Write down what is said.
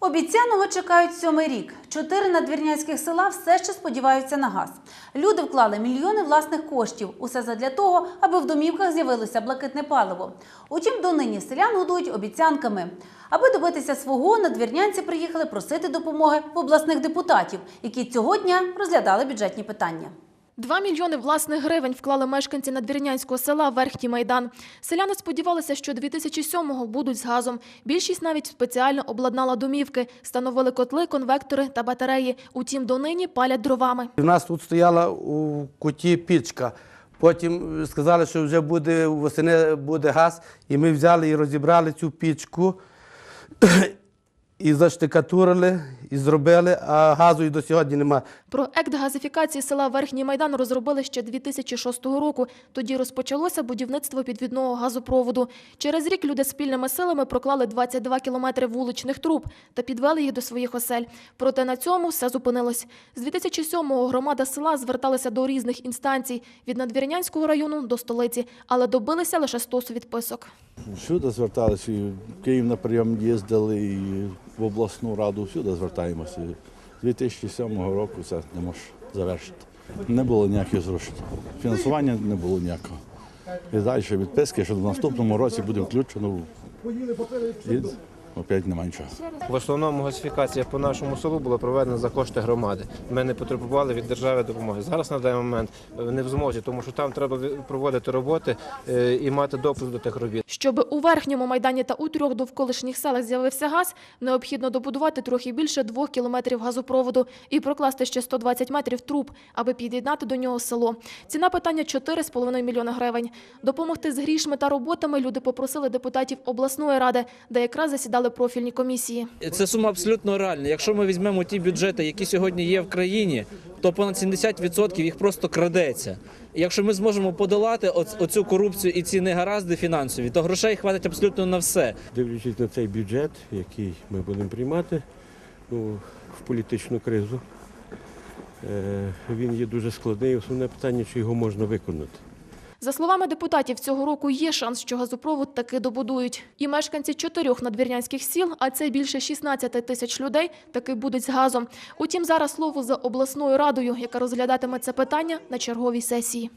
Обіцяного чекають сьомий рік. Чотири надвірнянських села все ще сподіваються на газ. Люди вклали мільйони власних коштів. Усе задля того, аби в домівках з'явилося блакитне паливо. Утім, донині селян годують обіцянками. Аби добитися свого, надвірнянці приїхали просити допомоги в обласних депутатів, які цього дня розглядали бюджетні питання. Два мільйони власних гривень вклали мешканці надвірнянського села Верхній Майдан. Селяни сподівалися, що 2007-го будуть з газом. Більшість навіть спеціально обладнала домівки, встановили котли, конвектори та батареї. Утім, донині палять дровами. У нас тут стояла у куті пічка. Потім сказали, що вже буде восени буде газ, і ми взяли і розібрали цю пічку, і заштикатурили, і зробили, а газу і до сьогодні немає. Проект газифікації села Верхній Майдан розробили ще 2006 року. Тоді розпочалося будівництво підвідного газопроводу. Через рік люди спільними силами проклали 22 кілометри вуличних труб та підвели їх до своїх осель. Проте на цьому все зупинилось. З 2007-го громада села зверталася до різних інстанцій від Надвірнянського району до столиці, але добилися лише стосу відписок. Всюди зверталися, і в Київ на прийом їздили, і в обласну раду, всюди звертаємося. З 2007 року це не може завершити. Не було ніяких зрушень. Фінансування не було ніякого. І далі відписки, що в наступному році буде включено. Опять немає нічого. В основному газифікація по нашому селу була проведена за кошти громади. Ми не потребували від держави допомоги. Зараз на даний момент е, не в змозі, тому що там треба проводити роботи е, і мати допуск до тих робіт. Щоб у верхньому майдані та у трьох довколишніх селах з'явився газ, необхідно добудувати трохи більше двох кілометрів газопроводу і прокласти ще 120 метрів труб, аби під'єднати до нього село. Ціна питання 4,5 мільйона гривень. Допомогти з грішми та роботами люди попросили депутатів обласної ради, де якраз засідали профільні комісії. Це сума абсолютно реальна. Якщо ми візьмемо ті бюджети, які сьогодні є в країні, то понад 70% їх просто крадеться. Якщо ми зможемо подолати оц- оцю корупцію і ці негаразди фінансові, то грошей хватить абсолютно на все. Дивлячись на цей бюджет, який ми будемо приймати ну, в політичну кризу, е, він є дуже складний. Основне питання, чи його можна виконати. За словами депутатів, цього року є шанс, що газопровод таки добудують. І мешканці чотирьох надвірнянських сіл, а це більше 16 тисяч людей, таки будуть з газом. Утім, зараз слово за обласною радою, яка розглядатиме це питання на черговій сесії.